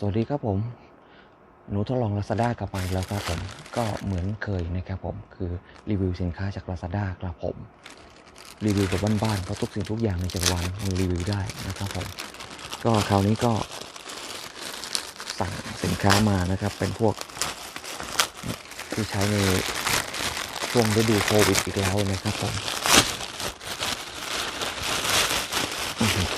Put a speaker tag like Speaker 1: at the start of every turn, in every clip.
Speaker 1: สวัสดีครับผม หนูทดลอง Lazada กลับมาอีกแล้วครับผม ก็เหมือนเคยนะครับผม คือรีวิวสินค้าจาก Lazada ครับผม รีวิวแบบบ้านๆ เพราะทุกสิ่งทุกอย่างในจักรวาลมันรีวิวได้นะครับผม ก็คราวนี้ก็ สั่งสินค้ามานะครับ เป็นพวก ที่ใช้ในช่วงฤดูโควิดอีกแล้วนะครับผมอื้อหือ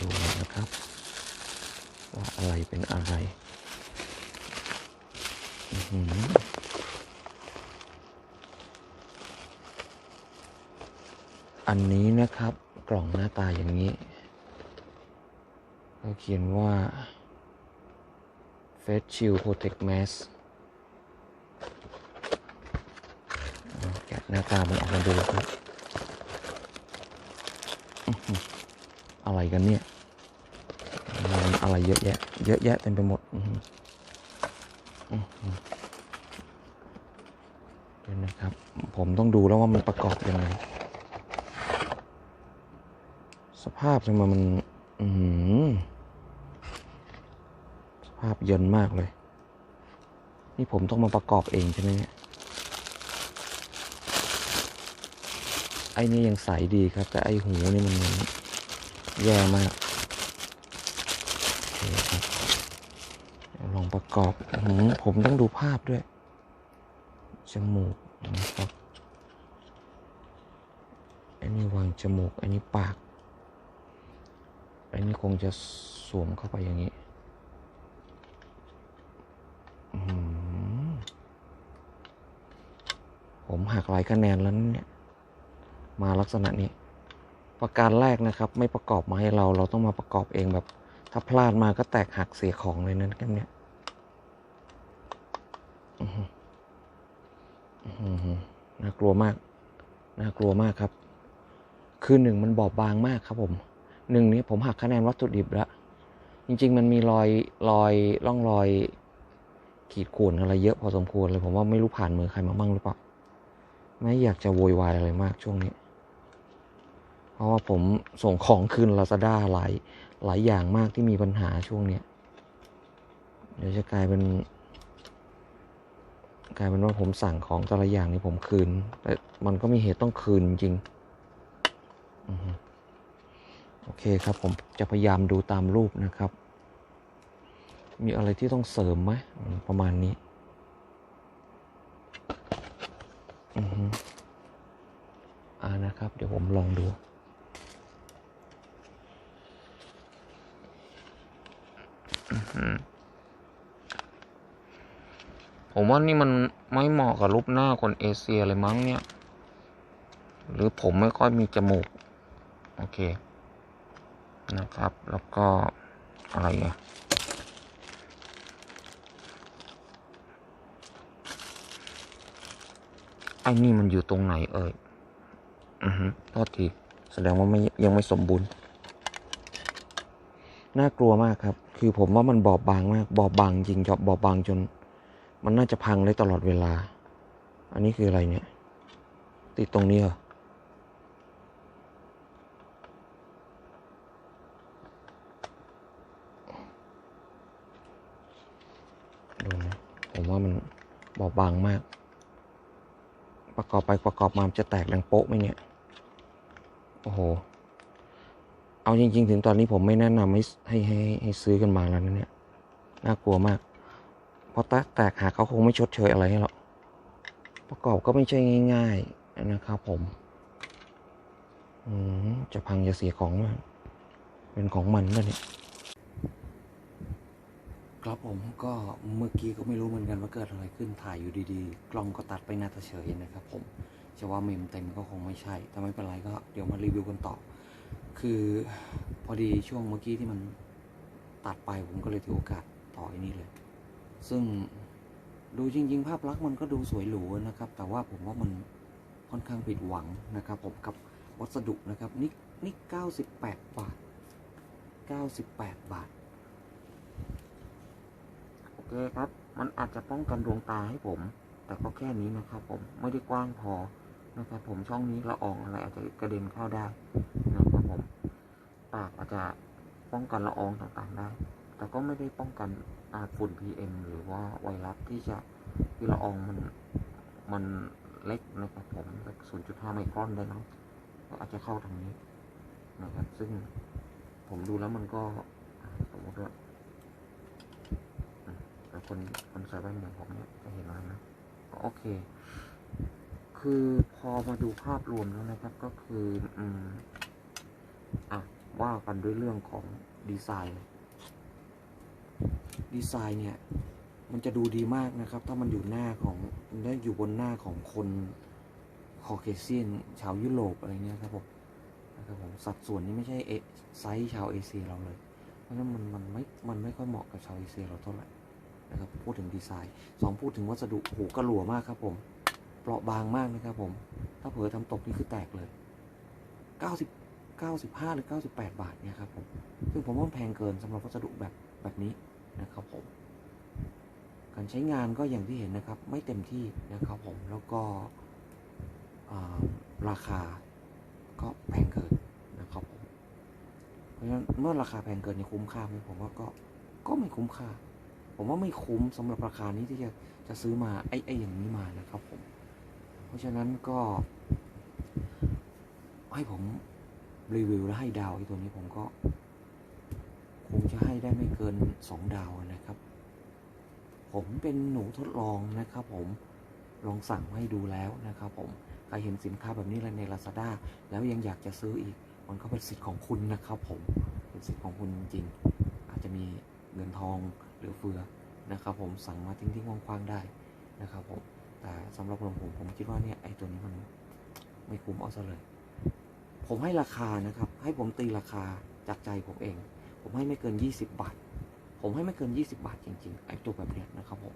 Speaker 1: ดูหน่อยนะครับ ว่าอะไรเป็นอะไรอื้อหือ อันนี้นะครับ กล่องหน้าตาอย่างนี้เขาเขียนว่า Face Shield Protect Mask แกะหน้าตามันออกมาดูครับ อะไรกันเนี่ยมันอะไรเยอะแยะ เยอะแยะเต็มไปหมดเดี๋ยวนะครับ ผมต้องดูแล้วว่ามันประกอบยังไง สภาพทำไมมัน อืสภาพเยินมากเลย นี่ผมต้องมาประกอบเองใช่ไหมเนี่ยไอ้นี่ยังใสดีครับ แต่ไอ้หูนี่มันแย่มากลองประกอบหือผมต้องดูภาพด้วย จมูกนะครับอันนี้วางจมูก อันนี้ปาก อันนี้คงจะสวมเข้าไปอย่างนี้ผมหักหลายคะแนนแล้วเนี่ย มาลักษณะนี้ ประการแรกนะครับ ไม่ประกอบมาให้เราเราต้องมาประกอบเองแบบ ถ้าพลาดมาก็แตกหักเสียของเลยนั้นกันเนี่ยน่ากลัวมาก น่ากลัวมากครับ คือหนึ่งมันบอบบางมากครับผม หนึ่งนี้ผมหักคะแนนวัตถุดิบแล้ว จริง ๆ มันมีรอยรอยร่องรอย ขีดข่วนอะไรเยอะพอสมควรเลย ผมว่าไม่รู้ผ่านมือใครมาบ้างหรือเปล่า ไม่อยากจะโวยวายอะไรมากช่วงนี้ เพราะว่าผมส่งของคืนลาซาด้าหลายหลายอย่างมากที่มีปัญหาช่วงเนี้ยเดี๋ยวจะกลายเป็น กลายเป็นว่าผมสั่งของแต่ละอย่างนี่ผมคืน แต่มันก็มีเหตุต้องคืนจริง อือ โอเคครับผมจะพยายามดูตามรูปนะครับ มีอะไรที่ต้องเสริมไหมประมาณนี้อืออ่านะครับ เดี๋ยวผมลองดูผมว่านี่มันไม่เหมาะกับรูปหน้าคนเอเชียเลยมั้งเนี่ย หรือผมไม่ค่อยมีจมูก โอเค นะครับ แล้วก็อะไรอะไอ้นี่มันอยู่ตรงไหนเอ่ย อือฮึโทษที แสดงว่าไม่ยังไม่สมบูรณ์ น่ากลัวมากครับ คือผมว่ามันบอบบางมาก บอบบางจริงจอบบอบบางจน มันน่าจะพังได้ตลอดเวลา อันนี้คืออะไรเนี่ย ติดตรงนี้เหรอ ดูนะผมว่ามันบ อบบางมาก ประกอบไปประกอบมามจะแตกดังโป๊ะไหมเนี่ย โอ้โห เอาจริง ๆ ถึงตอนนี้ผมไม่แนะนำให้ให้ให้ให้ซื้อกันมาแล้วนะเนี่ย น่ากลัวมาก เพราะแตกแตกหากเขาคงไม่ชดเชยอะไรให้หรอก ประกอบก็ไม่ใช่ง่าย ๆ นะครับผม อืมจะพังจะเสียของมาก เป็นของมันด้วยเนี่ย ครับผมก็เมื่อกี้ก็ไม่รู้เหมือนกันว่าเกิดอะไรขึ้นถ่ายอยู่ดีๆ กล้องก็ตัดไปหน้าตาเฉยนะครับผมจะว่าเมมเต็มก็คงไม่ใช่ แต่ไม่เป็นไรก็เดี๋ยวมารีวิวกันต่อ คือพอดีช่วงเมื่อกี้ที่มันตัดไปผมก็เลยถือโอกาสต่อไอ้นี่เลย ซึ่งดูจริง ๆ ภาพลักษณ์มันก็ดูสวยหรูนะครับ แต่ว่าผมว่ามันค่อนข้างผิดหวังนะครับผมกับวัสดุนะครับนี่นี่เก้าสิบแปดบาทเก้าสิบแปดบาท เคครับ มันอาจจะป้องกันดวงตาให้ผม แต่ก็แค่นี้นะครับ ผมไม่ได้กว้างพอนะครับ ผมช่องนี้ละอองอะไรอาจจะกระเด็นเข้าได้นะครับผมปากอาจจะป้องกันละอองต่างๆได้ แต่ก็ไม่ได้ป้องกันอาฝุ่น PM หรือว่าไวรัสที่จะที่ละอองมันมันเล็กนะครับผมเล็ก0.5 ไมครอนได้เนะก็อาจจะเข้าทางนี้นะครับ ซึ่งผมดูแล้วมันก็สมมติว่า คนคนใส่แว่นอย่างผมเนี่ยจะเห็นอะไรนะก็โอเค คือพอมาดูภาพรวมแล้วนะครับ ก็คืออืมอะว่ากันด้วยเรื่องของดีไซน์ ดีไซน์เนี่ย มันจะดูดีมากนะครับ ถ้ามันอยู่หน้าของได้อยู่บนหน้าของคนคอเคเซียนชาวยุโรปอะไรเงี้ยครับผมนะครับผมสัดส่วนนี้ไม่ใช่เอไซส์ชาวเอเชียเราเลย เพราะฉะนั้นมันมันไม่มันไม่ค่อยเหมาะกับชาวเอเชียเราเท่าไหร่ นะครับพูดถึงดีไซน์สองพูดถึงวัสดุโอ้โหกระหลัวมากครับผมเปราะบางมากนะครับผมถ้าเผลอทำตกนี่คือแตกเลย 90 95 หรือ 98 บาทเนี่ยครับผมซึ่งผมว่าแพงเกินสำหรับวัสดุแบบแบบนี้นะครับผมการใช้งานก็อย่างที่เห็นนะครับ ไม่เต็มที่นะครับผมแล้วก็ราคาก็แพงเกินนะครับผมเพราะฉะนั้นเมื่อราคาแพงเกินเนี่ยคุ้มค่าไหมผมว่าก็ก็ไม่คุ้มค่า ผมว่าไม่คุ้มสำหรับราคานี้ที่จะจะซื้อมาไอ้ไอ้อย่างนี้มานะครับผม เพราะฉะนั้นก็ ให้ผมรีวิวแล้วให้ดาวไอ้ตัวนี้ผมก็ คงจะให้ได้ไม่เกินสองดาวนะครับ ผมเป็นหนูทดลองนะครับ ผมลองสั่งให้ดูแล้วนะครับ ผมใครเห็นสินค้าแบบนี้แล้วใน Lazada แล้วยังอยากจะซื้ออีก มันก็เป็นสิทธิ์ของคุณนะครับ ผมเป็นสิทธิ์ของคุณจริง อาจจะมีเงินทอง เหลือเฟือนะครับผมสั่งมาทิ้งทิ้งคว้างๆได้นะครับผมแต่สำหรับผมผมผมคิดว่าเนี่ยไอ้ตัวนี้มันไม่คุ้มเอาซะเลย ผมให้ราคานะครับ ให้ผมตีราคาจากใจผมเอง ผมให้ไม่เกิน 20 บาท ผมให้ไม่เกิน 20 บาทจริงๆไอ้ตัวแบบเนี้ยนะครับผม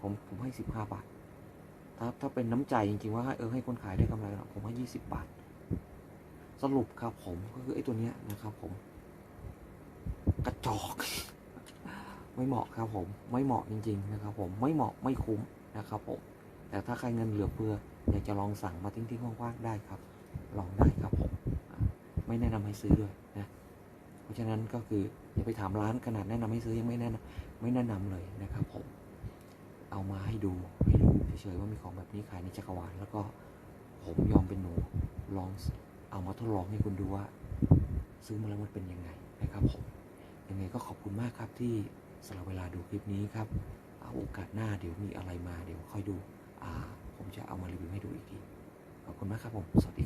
Speaker 1: ผมผมให้ 15 บาท ถ้าถ้าเป็นน้ำใจจริงๆว่าเออให้คนขายได้กำไรผมให้ 20 บาท สรุปครับผมก็คือไอ้ตัวเนี้ยนะครับผมกระจอก ไม่เหมาะครับผม ไม่เหมาะจริง ๆ นะครับ ผมไม่เหมาะไม่คุ้มนะครับผม แต่ถ้าใครเงินเหลือเฟืออยากจะลองสั่งมาทิ้งๆว่างๆได้ครับ ลองได้ครับผมไม่แนะนำให้ซื้อด้วยนะเพราะฉะนั้นก็คืออย่าไปถามร้านขนาดแนะนำให้ซื้อยังไม่แนะนำไม่แนะนำเลยนะครับผมเอามาให้ดูให้รู้เฉยๆว่ามีของแบบนี้ขายในจักรวาลแล้วก็ผมยอมเป็นหนูลองเอามาทดลองให้คุณดูว่า ซื้อมาแล้วมันเป็นยังไงนะครับผมยังไงก็ขอบคุณมากครับที่ สำหรับเวลาดูคลิปนี้ครับโอกาสหน้าเดี๋ยวมีอะไรมาเดี๋ยวค่อยดูผมจะเอามารีวิวให้ดูอีกทีขอบคุณมากครับผมสวัสดีครับ